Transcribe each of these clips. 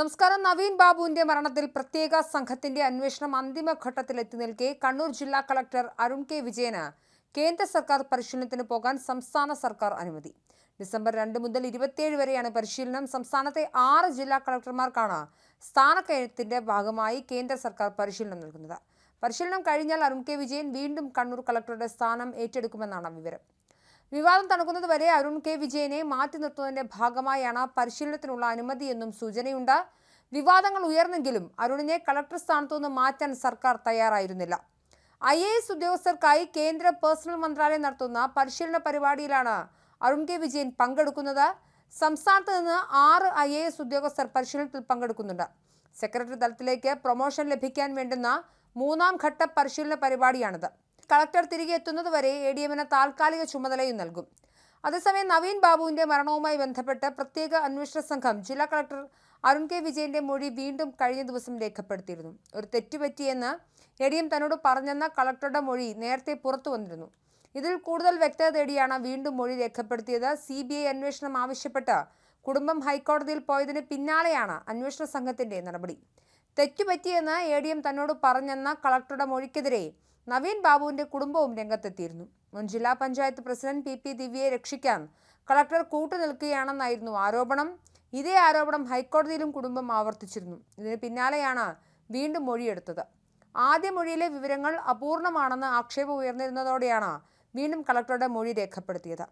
നമസ്കാരം. നവീൻ ബാബുവിന്റെ മരണത്തിൽ പ്രത്യേക സംഘത്തിന്റെ അന്വേഷണം അന്തിമഘട്ടത്തിൽ എത്തി നിൽക്കെ കണ്ണൂർ ജില്ലാ കളക്ടർ അരുൺ കെ. വിജയന് കേന്ദ്ര സർക്കാർ പരിശീലനത്തിന് പോകാൻ സംസ്ഥാന സർക്കാർ അനുമതി. ഡിസംബർ രണ്ട് മുതൽ ഇരുപത്തിയേഴ് വരെയാണ് പരിശീലനം. സംസ്ഥാനത്തെ ആറ് ജില്ലാ കളക്ടർമാർക്കാണ് സ്ഥാനക്കയറ്റത്തിന്റെ ഭാഗമായി കേന്ദ്ര സർക്കാർ പരിശീലനം നൽകുന്നത്. പരിശീലനം കഴിഞ്ഞാൽ അരുൺ കെ. വിജയൻ വീണ്ടും കണ്ണൂർ കളക്ടറുടെ സ്ഥാനം ഏറ്റെടുക്കുമെന്നാണ് വിവരം. വിവാദം തണുക്കുന്നത് വരെ അരുൺ കെ. വിജയനെ മാറ്റി നിർത്തുന്നതിന്റെ ഭാഗമായാണ് പരിശീലനത്തിനുള്ള അനുമതിയെന്നും സൂചനയുണ്ട്. വിവാദങ്ങൾ ഉയർന്നെങ്കിലും അരുണിനെ കളക്ടർ സ്ഥാനത്തു നിന്ന് മാറ്റാൻ സർക്കാർ തയ്യാറായിരുന്നില്ല. ഐ എ എസ് ഉദ്യോഗസ്ഥർക്കായി കേന്ദ്ര പേഴ്സണൽ മന്ത്രാലയം നടത്തുന്ന പരിശീലന പരിപാടിയിലാണ് അരുൺ കെ. വിജയൻ പങ്കെടുക്കുന്നത്. സംസ്ഥാനത്ത് നിന്ന് ആറ് ഐ എ എസ് ഉദ്യോഗസ്ഥർ പരിശീലനത്തിൽ പങ്കെടുക്കുന്നുണ്ട്. സെക്രട്ടറി തലത്തിലേക്ക് പ്രൊമോഷൻ ലഭിക്കാൻ വേണ്ടുന്ന മൂന്നാം ഘട്ട പരിശീലന പരിപാടിയാണിത്. കളക്ടർ തിരികെ എത്തുന്നതുവരെ എ ഡി എമ്മിന് താൽക്കാലിക ചുമതലയും നൽകും. അതേസമയം നവീൻ ബാബുവിന്റെ മരണവുമായി ബന്ധപ്പെട്ട് പ്രത്യേക അന്വേഷണ സംഘം ജില്ലാ കളക്ടർ അരുൺ കെ വിജയന്റെ മൊഴി വീണ്ടും കഴിഞ്ഞ ദിവസം രേഖപ്പെടുത്തിയിരുന്നു. ഒരു തെറ്റുപറ്റിയെന്ന് എ ഡി എം തന്നോട് പറഞ്ഞെന്ന കളക്ടറുടെ മൊഴി നേരത്തെ പുറത്തു വന്നിരുന്നു. ഇതിൽ കൂടുതൽ വ്യക്തത തേടിയാണ് വീണ്ടും മൊഴി രേഖപ്പെടുത്തിയത്. സി ബി ഐ അന്വേഷണം ആവശ്യപ്പെട്ട് കുടുംബം ഹൈക്കോടതിയിൽ പോയതിന് പിന്നാലെയാണ് അന്വേഷണ സംഘത്തിന്റെ നടപടി. തെറ്റുപറ്റിയെന്ന് എ ഡി എം തന്നോട് പറഞ്ഞെന്ന കളക്ടറുടെ മൊഴിക്കെതിരെ നവീൻ ബാബുവിന്റെ കുടുംബവും രംഗത്തെത്തിയിരുന്നു. മുൻ ജില്ലാ പഞ്ചായത്ത് പ്രസിഡന്റ് പി പി ദിവ്യയെ രക്ഷിക്കാൻ കളക്ടർ കൂട്ടുനിൽക്കുകയാണെന്നായിരുന്നു ആരോപണം. ഇതേ ആരോപണം ഹൈക്കോടതിയിലും കുടുംബം ആവർത്തിച്ചിരുന്നു. ഇതിന് പിന്നാലെയാണ് വീണ്ടും മൊഴിയെടുത്തത്. ആദ്യ മൊഴിയിലെ വിവരങ്ങൾ അപൂർണമാണെന്ന് ആക്ഷേപം ഉയർന്നിരുന്നതോടെയാണ് വീണ്ടും കളക്ടറുടെ മൊഴി രേഖപ്പെടുത്തിയത്.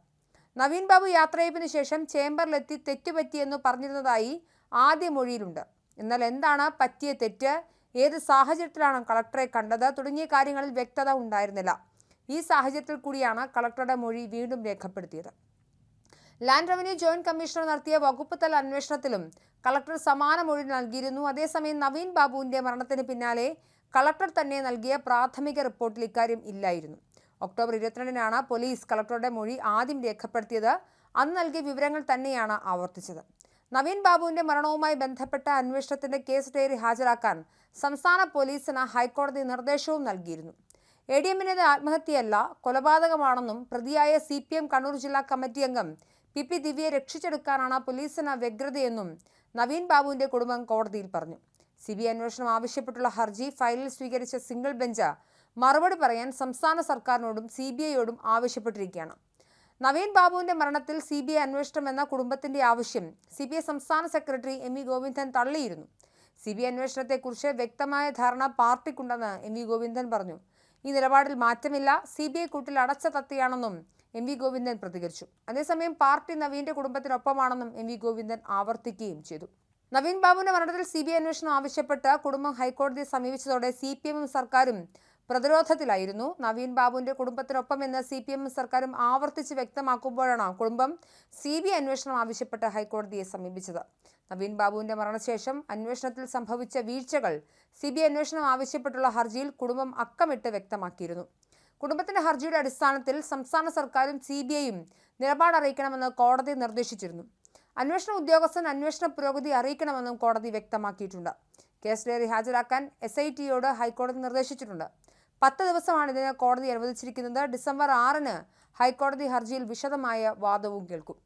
നവീൻ ബാബു യാത്രയപ്പിന് ശേഷം ചേംബറിലെത്തി തെറ്റുപറ്റിയെന്ന് പറഞ്ഞിരുന്നതായി ആദ്യ മൊഴിയിലുണ്ട്. എന്നാൽ എന്താണ് പറ്റിയ തെറ്റ്? ഏത് സാഹചര്യത്തിലാണ് കളക്ടറെ കണ്ടത്? തുടങ്ങിയ കാര്യങ്ങളിൽ വ്യക്തത ഉണ്ടായിരുന്നില്ല. ഈ സാഹചര്യത്തിൽ കൂടിയാണ് കളക്ടറുടെ മൊഴി വീണ്ടും രേഖപ്പെടുത്തിയത്. ലാൻഡ് റവന്യൂ ജോയിന്റ് കമ്മീഷണർ നടത്തിയ വകുപ്പ് തല അന്വേഷണത്തിലും കളക്ടർ സമാന മൊഴി നൽകിയിരുന്നു. അതേസമയം നവീൻ ബാബുവിന്റെ മരണത്തിന് പിന്നാലെ കളക്ടർ തന്നെ നൽകിയ പ്രാഥമിക റിപ്പോർട്ടിൽ ഇക്കാര്യം ഇല്ലായിരുന്നു. ഒക്ടോബർ ഇരുപത്തിരണ്ടിനാണ് പോലീസ് കളക്ടറുടെ മൊഴി ആദ്യം രേഖപ്പെടുത്തിയത്. അന്ന് നൽകിയ വിവരങ്ങൾ തന്നെയാണ് ആവർത്തിച്ചത്. നവീൻ ബാബുവിന്റെ മരണവുമായി ബന്ധപ്പെട്ട അന്വേഷണത്തിന്റെ കേസ് ഡയറി ഹാജരാക്കാൻ സംസ്ഥാന പോലീസിന് ഹൈക്കോടതി നിർദ്ദേശവും നൽകിയിരുന്നു. എ ഡി എമ്മിനത് ആത്മഹത്യയല്ല കൊലപാതകമാണെന്നും പ്രതിയായ സി പി എം കണ്ണൂർ ജില്ലാ കമ്മിറ്റി അംഗം പി പി ദിവ്യയെ രക്ഷിച്ചെടുക്കാനാണ് പോലീസിന് വ്യഗ്രതയെന്നും നവീൻ ബാബുവിന്റെ കുടുംബം കോടതിയിൽ പറഞ്ഞു. സി ബി അന്വേഷണം ആവശ്യപ്പെട്ടുള്ള ഹർജി ഫയലിൽ സ്വീകരിച്ച സിംഗിൾ ബെഞ്ച് മറുപടി പറയാൻ സംസ്ഥാന സർക്കാരിനോടും സി ബി ഐയോടും ആവശ്യപ്പെട്ടിരിക്കുകയാണ്. നവീൻ ബാബുവിന്റെ മരണത്തിൽ സി ബി ഐ അന്വേഷണം എന്ന കുടുംബത്തിന്റെ ആവശ്യം സി ബി ഐ സംസ്ഥാന സെക്രട്ടറി എം വി ഗോവിന്ദൻ തള്ളിയിരുന്നു. സി ബി ഐ അന്വേഷണത്തെക്കുറിച്ച് വ്യക്തമായ ധാരണ പാർട്ടിക്കുണ്ടെന്ന് എം വി ഗോവിന്ദൻ പറഞ്ഞു. ഈ നിലപാടിൽ മാറ്റമില്ല സി ബി ഐ കൂട്ടിൽ അടച്ച തത്തിയാണെന്നും എം വി ഗോവിന്ദൻ പ്രതികരിച്ചു. അതേസമയം പാർട്ടി നവീന്റെ കുടുംബത്തിനൊപ്പമാണെന്നും എം വി ഗോവിന്ദൻ ആവർത്തിക്കുകയും ചെയ്തു. നവീൻ ബാബുവിന്റെ മരണത്തിൽ സി ബി ഐ അന്വേഷണം ആവശ്യപ്പെട്ട് കുടുംബം ഹൈക്കോടതിയെ സമീപിച്ചതോടെ സി പി എമ്മും സർക്കാരും പ്രതിരോധത്തിലായിരുന്നു. നവീൻ ബാബുവിന്റെ കുടുംബത്തിനൊപ്പം എന്ന് സി പി എം സർക്കാരും ആവർത്തിച്ച് വ്യക്തമാക്കുമ്പോഴാണ് കുടുംബം സി ബി അന്വേഷണം ആവശ്യപ്പെട്ട് ഹൈക്കോടതിയെ സമീപിച്ചത്. നവീൻ ബാബുവിന്റെ മരണശേഷം അന്വേഷണത്തിൽ സംഭവിച്ച വീഴ്ചകൾ സി ബി അന്വേഷണം ആവശ്യപ്പെട്ടുള്ള ഹർജിയിൽ കുടുംബം അക്കമിട്ട് വ്യക്തമാക്കിയിരുന്നു. കുടുംബത്തിന്റെ ഹർജിയുടെ അടിസ്ഥാനത്തിൽ സംസ്ഥാന സർക്കാരും സി ബി ഐയും നിലപാടറിയിക്കണമെന്ന് കോടതി നിർദ്ദേശിച്ചിരുന്നു. അന്വേഷണ ഉദ്യോഗസ്ഥൻ അന്വേഷണ പുരോഗതി അറിയിക്കണമെന്നും കോടതി വ്യക്തമാക്കിയിട്ടുണ്ട്. കേസ് ഡയറി ഹാജരാക്കാൻ എസ് ഐ ടിയോട് ഹൈക്കോടതി നിർദ്ദേശിച്ചിട്ടുണ്ട്. പത്ത് ദിവസമാണ് ഇതിന് കോടതി അനുവദിച്ചിരിക്കുന്നത്. ഡിസംബർ ആറിന് ഹൈക്കോടതി ഹർജിയിൽ വിശദമായ വാദവും കേൾക്കും.